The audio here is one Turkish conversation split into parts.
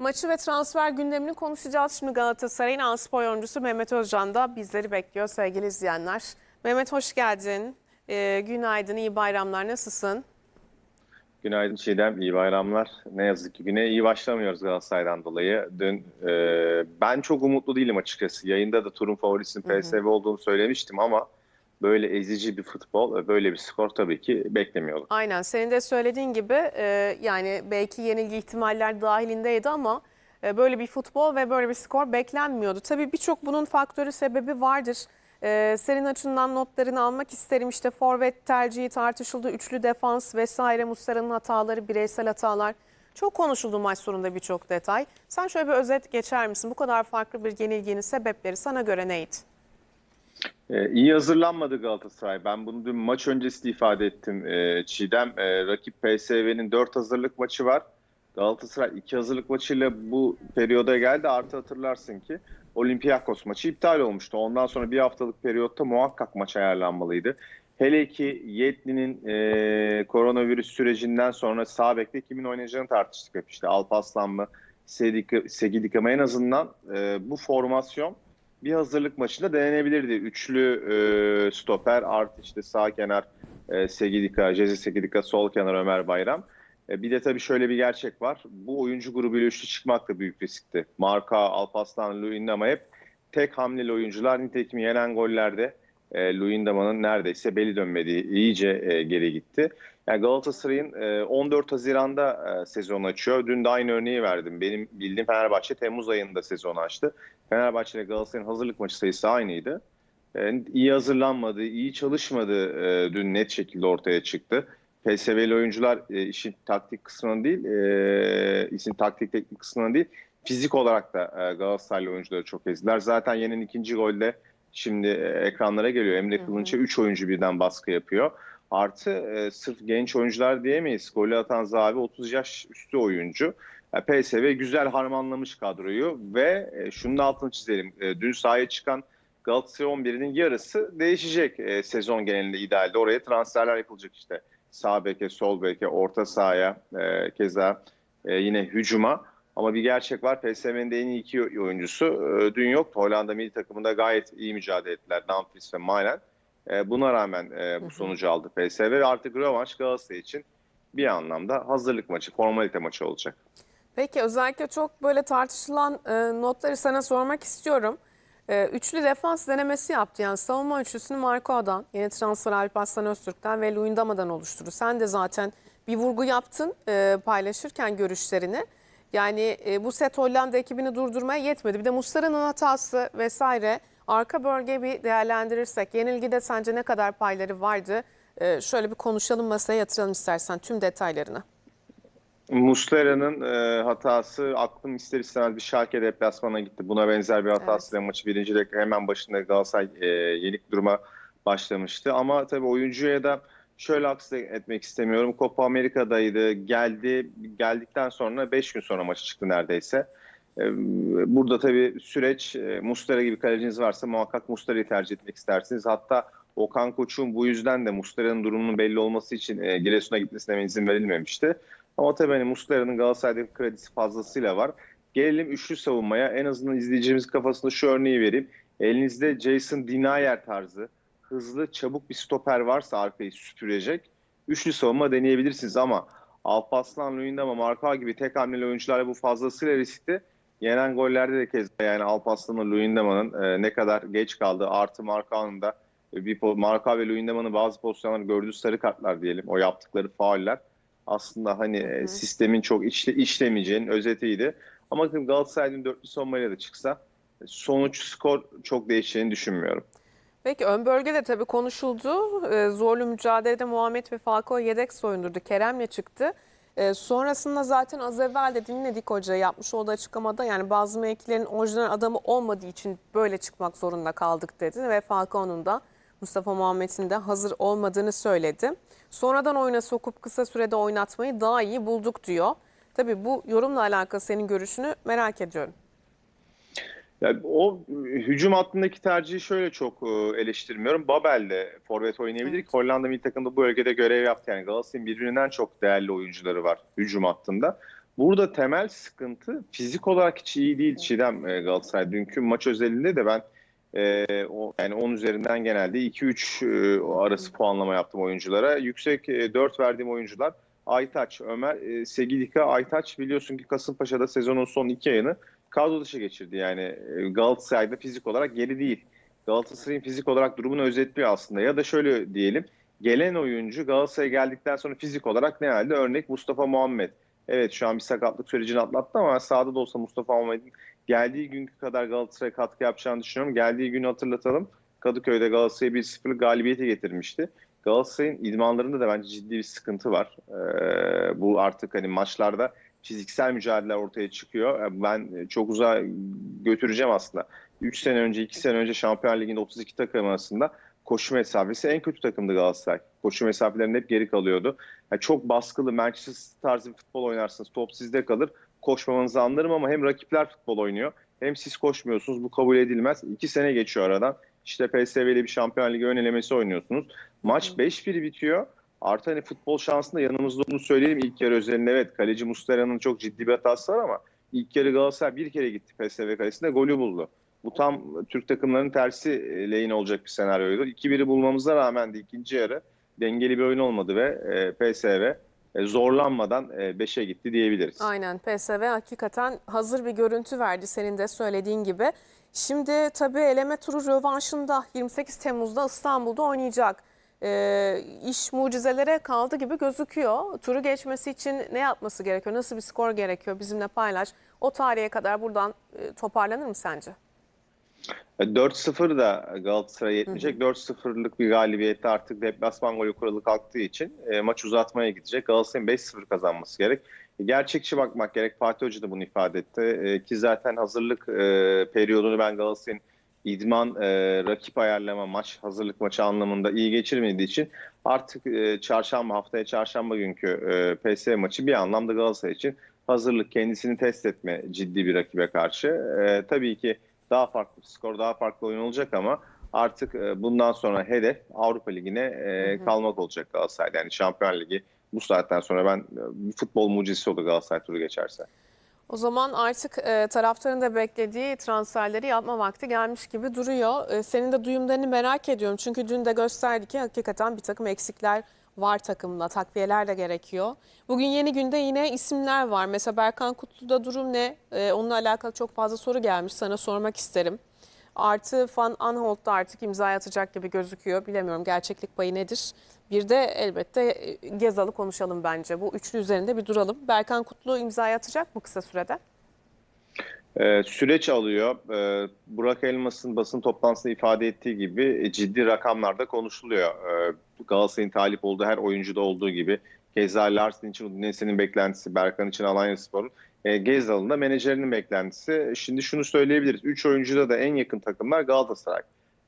Maçı ve transfer gündemini konuşacağız. Şimdi Galatasaray'ın Anspor oyuncusu Mehmet Özcan da bizleri bekliyor sevgili izleyenler. Mehmet hoş geldin. Ee, günaydın, iyi bayramlar. Nasılsın? Günaydın Çiğdem, iyi bayramlar. Ne yazık ki güne iyi başlamıyoruz Galatasaray'dan dolayı. Dün e, ben çok umutlu değilim açıkçası. Yayında da turun favorisinin PSV olduğunu söylemiştim ama böyle ezici bir futbol, ve böyle bir skor tabii ki beklemiyorduk. Aynen senin de söylediğin gibi e, yani belki yenilgi ihtimaller dahilindeydi ama e, böyle bir futbol ve böyle bir skor beklenmiyordu. Tabii birçok bunun faktörü sebebi vardır. E, senin açından notlarını almak isterim. İşte forvet tercihi tartışıldı, üçlü defans vesaire, Muslera'nın hataları, bireysel hatalar. Çok konuşuldu maç sonunda birçok detay. Sen şöyle bir özet geçer misin? Bu kadar farklı bir yenilginin sebepleri sana göre neydi? E, iyi hazırlanmadı Galatasaray. Ben bunu dün maç öncesi de ifade ettim e, Çiğdem. E, rakip PSV'nin 4 hazırlık maçı var. Galatasaray 2 hazırlık maçıyla bu periyoda geldi. Artı hatırlarsın ki Olympiakos maçı iptal olmuştu. Ondan sonra bir haftalık periyotta muhakkak maç ayarlanmalıydı. Hele ki Yetli'nin e, koronavirüs sürecinden sonra sağ bekte kimin oynayacağını tartıştık hep işte. Alpaslan mı, Segidika mı en azından e, bu formasyon bir hazırlık maçında denenebilirdi. Üçlü e, stoper artı işte sağ kenar e, Segidika, Jeze Segidika, sol kenar Ömer Bayram. E, bir de tabii şöyle bir gerçek var. Bu oyuncu grubuyla üçlü çıkmak da büyük riskti. Marka, Alpaslan, Luyendama hep tek hamleli oyuncular. Nitekim yenen gollerde e, Luyendama'nın neredeyse beli dönmediği iyice e, geri gitti. Yani Galatasaray'ın e, 14 Haziran'da e, sezon açıyor. Dün de aynı örneği verdim. Benim bildiğim Fenerbahçe Temmuz ayında sezon açtı. Fenerbahçe ile Galatasaray'ın hazırlık maçı sayısı aynıydı. E, iyi hazırlanmadı, iyi çalışmadı e, dün net şekilde ortaya çıktı. PSV'li oyuncular e, işin taktik kısmının değil, e, işin taktik teknik kısmının değil, fizik olarak da e, Galatasaraylı oyuncuları çok ezdiler. Zaten yenen ikinci golde şimdi e, ekranlara geliyor. Emre Kılınç'a 3 oyuncu birden baskı yapıyor. Artı e, sırf genç oyuncular diyemeyiz. Golü atan Zavi 30 yaş üstü oyuncu. E, PSV güzel harmanlamış kadroyu ve e, şunun da altını çizelim. E, dün sahaya çıkan Galatasaray 11'inin yarısı değişecek e, sezon genelinde idealde. Oraya transferler yapılacak işte. Sağ beke, sol beke, orta sahaya, e, keza e, yine hücuma. Ama bir gerçek var. PSV'nin de en iyi iki oyuncusu e, dün yoktu. Hollanda milli takımında gayet iyi mücadele ettiler. Dumfries ve Malen. E, buna rağmen e, bu sonucu aldı PSV ve artık rövanş Galatasaray için bir anlamda hazırlık maçı, formalite maçı olacak. Peki özellikle çok böyle tartışılan e, notları sana sormak istiyorum. E, üçlü defans denemesi yaptı. Yani savunma üçlüsünü Marco'dan, yeni transfer Alparslan Öztürk'ten ve Luyendama'dan oluşturdu. Sen de zaten bir vurgu yaptın e, paylaşırken görüşlerini. Yani e, bu set Hollanda ekibini durdurmaya yetmedi. Bir de Muslera'nın hatası vesaire. Arka bölge bir değerlendirirsek yenilgide sence ne kadar payları vardı? E, şöyle bir konuşalım masaya yatıralım istersen tüm detaylarını. Muslera'nın e, hatası aklım ister istemez bir Schalke deplasmana gitti. Buna benzer bir hatasıyla maçı birinci dakika hemen başında Galatasaray e, yenik duruma başlamıştı. Ama tabii oyuncuya da şöyle haksız etmek istemiyorum. Copa Amerika'daydı. Geldi. Geldikten sonra 5 gün sonra maçı çıktı neredeyse. E, burada tabii süreç e, Muslera gibi kaleciniz varsa muhakkak Muslera'yı tercih etmek istersiniz. Hatta Okan Koç'un bu yüzden de Muslera'nın durumunun belli olması için e, Giresun'a gitmesine izin verilmemişti. Ama tabii hani Muslera'nın Galatasaray'daki kredisi fazlasıyla var. Gelelim üçlü savunmaya. En azından izleyicimiz kafasında şu örneği vereyim. Elinizde Jason Dinayer tarzı hızlı, çabuk bir stoper varsa arkayı süpürecek. Üçlü savunma deneyebilirsiniz ama Alpaslan, Luyendama, Marka gibi tek hamleli oyuncularla bu fazlasıyla riskli. Yenen gollerde de kez yani Alpaslan'ın, Luyendama'nın e, ne kadar geç kaldı. Artı Marka'nın da e, bir Marka ve Luyendama'nın bazı pozisyonları gördüğü sarı kartlar diyelim. O yaptıkları fauller aslında hani Hı hı. sistemin çok işle, işlemeyeceğinin özetiydi. Ama Galatasaray'ın dörtlü savunmayla da çıksa sonuç skor çok değişeceğini düşünmüyorum. Peki ön bölgede tabii konuşuldu. Ee, zorlu mücadelede Muhammed ve Falcao yedek soyundurdu. Kerem'le çıktı. Ee, sonrasında zaten az evvel de dinledik hocayı yapmış olduğu açıklamada. Yani bazı mevkilerin orijinal adamı olmadığı için böyle çıkmak zorunda kaldık dedi. Ve Falcao'nun da Mustafa Muhammed'in de hazır olmadığını söyledi. Sonradan oyuna sokup kısa sürede oynatmayı daha iyi bulduk diyor. Tabii bu yorumla alakalı senin görüşünü merak ediyorum. Yani o hücum hattındaki tercihi şöyle çok eleştirmiyorum. Babel de forvet oynayabilir Evet. ki Hollanda milli takımda bu bölgede görev yaptı. Yani Galatasaray'ın birbirinden çok değerli oyuncuları var hücum hattında. Burada temel sıkıntı fizik olarak hiç iyi değil Çiğdem Galatasaray. Dünkü maç özelinde de ben e, o, yani 10 üzerinden genelde 2-3 e, arası puanlama yaptım oyunculara. Yüksek e, 4 verdiğim oyuncular Aytaç, Ömer, e, Segidika, Aytaç biliyorsun ki Kasımpaşa'da sezonun son iki ayını kadro dışı geçirdi. Yani e, Galatasaray'da fizik olarak geri değil. Galatasaray'ın fizik olarak durumunu özetliyor aslında. Ya da şöyle diyelim, gelen oyuncu Galatasaray'a geldikten sonra fizik olarak ne halde? Örnek Mustafa Muhammed. Evet şu an bir sakatlık sürecini atlattı ama sahada da olsa Mustafa Muhammed'in geldiği günkü kadar Galatasaray'a katkı yapacağını düşünüyorum. Geldiği günü hatırlatalım. Kadıköy'de Galatasaray'a 1-0 galibiyeti getirmişti. Galatasaray'ın idmanlarında da bence ciddi bir sıkıntı var. Ee, bu artık hani maçlarda fiziksel mücadeleler ortaya çıkıyor. Ben çok uzağa götüreceğim aslında. 3 sene önce, 2 sene önce Şampiyonlar Ligi'nde 32 takım arasında koşu mesafesi en kötü takımdı Galatasaray. Koşu mesafelerinde hep geri kalıyordu. Yani çok baskılı Manchester tarzı bir futbol oynarsınız. Top sizde kalır. Koşmamanızı anlarım ama hem rakipler futbol oynuyor hem siz koşmuyorsunuz. Bu kabul edilmez. 2 sene geçiyor aradan. İşte PSV ile bir Şampiyonlar Ligi ön elemesi oynuyorsunuz. Maç 5-1 bitiyor. Artı hani futbol şansında yanımızda olduğunu söyleyelim ilk yarı özelinde. Evet kaleci Muslera'nın çok ciddi bir hatası var ama ilk yarı Galatasaray bir kere gitti PSV kalesinde golü buldu. Bu tam Türk takımlarının tersi e, lehine olacak bir senaryoydu. 2-1'i bulmamıza rağmen de ikinci yarı dengeli bir oyun olmadı ve e, PSV e, zorlanmadan 5'e gitti diyebiliriz. Aynen PSV hakikaten hazır bir görüntü verdi senin de söylediğin gibi. Şimdi tabii eleme turu rövanşında 28 Temmuz'da İstanbul'da oynayacak. Ee, iş mucizelere kaldı gibi gözüküyor. Turu geçmesi için ne yapması gerekiyor? Nasıl bir skor gerekiyor? Bizimle paylaş. O tarihe kadar buradan e, toparlanır mı sence? 4-0 E, da Galatasaray yetmeyecek. 4-0'lık bir galibiyette artık deplasman golü kuralı kalktığı için e, maç uzatmaya gidecek. Galatasaray'ın 5-0 kazanması gerek. E, Gerçekçi bakmak gerek. Fatih Hoca da bunu ifade etti. E, ki zaten hazırlık e, periyodunu ben Galatasaray'ın idman, e, rakip ayarlama, maç, hazırlık maçı anlamında iyi geçirmediği için artık e, çarşamba, haftaya çarşamba günkü e, PSV maçı bir anlamda Galatasaray için hazırlık, kendisini test etme ciddi bir rakibe karşı. E, tabii ki daha farklı skor, daha farklı oyun olacak ama artık e, bundan sonra hedef Avrupa Ligi'ne e, Hı hı. kalmak olacak Galatasaray'da. Yani Şampiyon Ligi bu saatten sonra ben e, futbol mucizesi olur Galatasaray turu geçerse. O zaman artık e, taraftarın da beklediği transferleri yapma vakti gelmiş gibi duruyor. E, senin de duyumlarını merak ediyorum. Çünkü dün de gösterdi ki hakikaten bir takım eksikler var takımda. Takviyeler de gerekiyor. Bugün yeni günde yine isimler var. Mesela Berkan Kutlu'da durum ne? E, onunla alakalı çok fazla soru gelmiş. Sana sormak isterim. Artı Van Aanholt da artık imza atacak gibi gözüküyor. Bilemiyorum gerçeklik payı nedir. Bir de elbette e, Gezal'ı konuşalım bence. Bu üçlü üzerinde bir duralım. Berkan Kutlu imza atacak mı kısa sürede? Ee, süreç alıyor. Ee, Burak Elmas'ın basın toplantısında ifade ettiği gibi e, ciddi rakamlarda konuşuluyor. Ee, Galatasaray'ın talip olduğu her oyuncuda olduğu gibi Keza Larsen için Udinese'nin beklentisi, Berkan için Alanyaspor'un, e, Gezal'ın da menajerinin beklentisi. Şimdi şunu söyleyebiliriz. 3 oyuncuda da en yakın takımlar Galatasaray.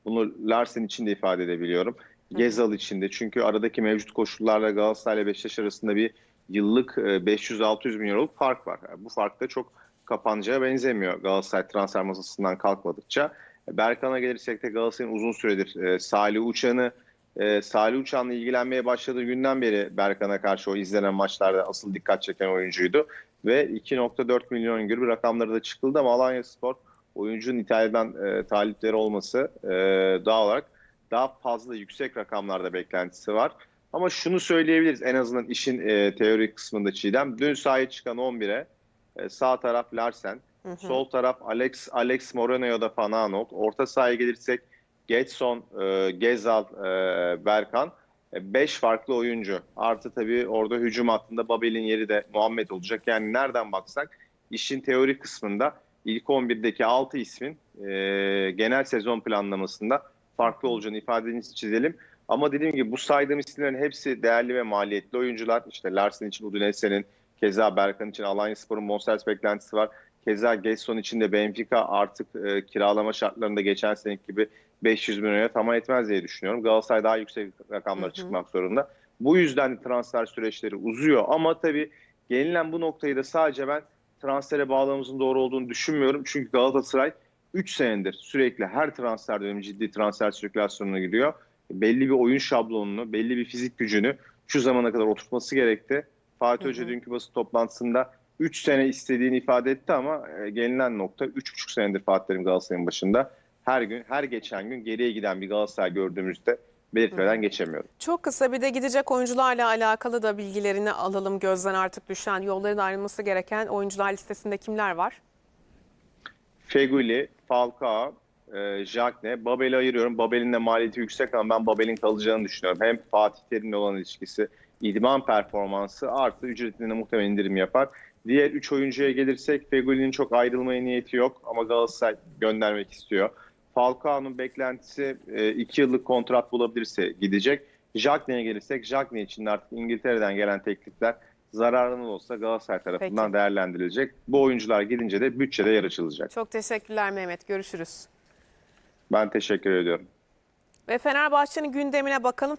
Bunu Larsen için de ifade edebiliyorum. Gezal için de çünkü aradaki mevcut koşullarla Galatasaray ile Beşiktaş arasında bir yıllık e, 500-600 milyon euroluk fark var. Yani bu fark da çok kapanacağı benzemiyor Galatasaray transfer masasından kalkmadıkça. Berkan'a gelirsek de Galatasaray'ın uzun süredir e, Salih Uçan'ı e, Salih Uçan'la ilgilenmeye başladığı günden beri Berkan'a karşı o izlenen maçlarda asıl dikkat çeken oyuncuydu. Ve 2.4 milyon gibi rakamları da çıkıldı ama Alanya Spor oyuncunun İtalya'dan e, talipleri olması e, daha olarak daha fazla yüksek rakamlarda beklentisi var. Ama şunu söyleyebiliriz en azından işin e, teori kısmında Çiğdem. Dün sahaya çıkan 11'e e, sağ taraf Larsen, Hı hı. sol taraf Alex Alex Moreno ya da Van Aanholt. Orta sahaya gelirsek Getson, e, Gezal, e, Berkan. 5 farklı oyuncu. Artı tabii orada hücum hattında Babel'in yeri de Muhammed olacak. Yani nereden baksak işin teori kısmında ilk 11'deki 6 ismin e, genel sezon planlamasında farklı olacağını ifadenizi çizelim. Ama dediğim gibi bu saydığım isimlerin hepsi değerli ve maliyetli oyuncular. İşte Larsen için Udinese'nin, keza Berkan için Alanyaspor'un bonservis beklentisi var. Keza Gesson için de Benfica artık e, kiralama şartlarında geçen seneki gibi 500 bin liraya tamam etmez diye düşünüyorum. Galatasaray daha yüksek rakamlara Hı hı. çıkmak zorunda. Bu yüzden de transfer süreçleri uzuyor. Ama tabii gelinen bu noktayı da sadece ben transfere bağlamamızın doğru olduğunu düşünmüyorum. Çünkü Galatasaray 3 senedir sürekli her transfer dönemi ciddi transfer sirkülasyonuna giriyor. Belli bir oyun şablonunu, belli bir fizik gücünü şu zamana kadar oturtması gerekti. Fatih. Hoca dünkü basın toplantısında 3 sene istediğini ifade etti ama e, gelinen nokta 3,5 senedir Fatih Terim Galatasaray'ın başında. Her gün, her geçen gün geriye giden bir Galatasaray gördüğümüzde belirtmeden geçemiyorum. Çok kısa bir de gidecek oyuncularla alakalı da bilgilerini alalım. Gözden artık düşen, yolların ayrılması gereken oyuncular listesinde kimler var? Feguli, Falcao, e, Jagne, Babel'i ayırıyorum. Babel'in de maliyeti yüksek ama ben Babel'in kalacağını düşünüyorum. Hem Fatih Terim'le olan ilişkisi, idman performansı artı ücretinde muhtemelen indirim yapar. Diğer 3 oyuncuya gelirsek Feguli'nin çok ayrılmaya niyeti yok ama Galatasaray göndermek istiyor. Falcao'nun beklentisi 2 yıllık kontrat bulabilirse gidecek. Jagne'ye gelirsek Jagne için de artık İngiltere'den gelen teklifler zararlı olsa Galatasaray tarafından Peki. değerlendirilecek. Bu oyuncular gidince de bütçede yer açılacak. Çok teşekkürler Mehmet. Görüşürüz. Ben teşekkür ediyorum. Ve Fenerbahçe'nin gündemine bakalım.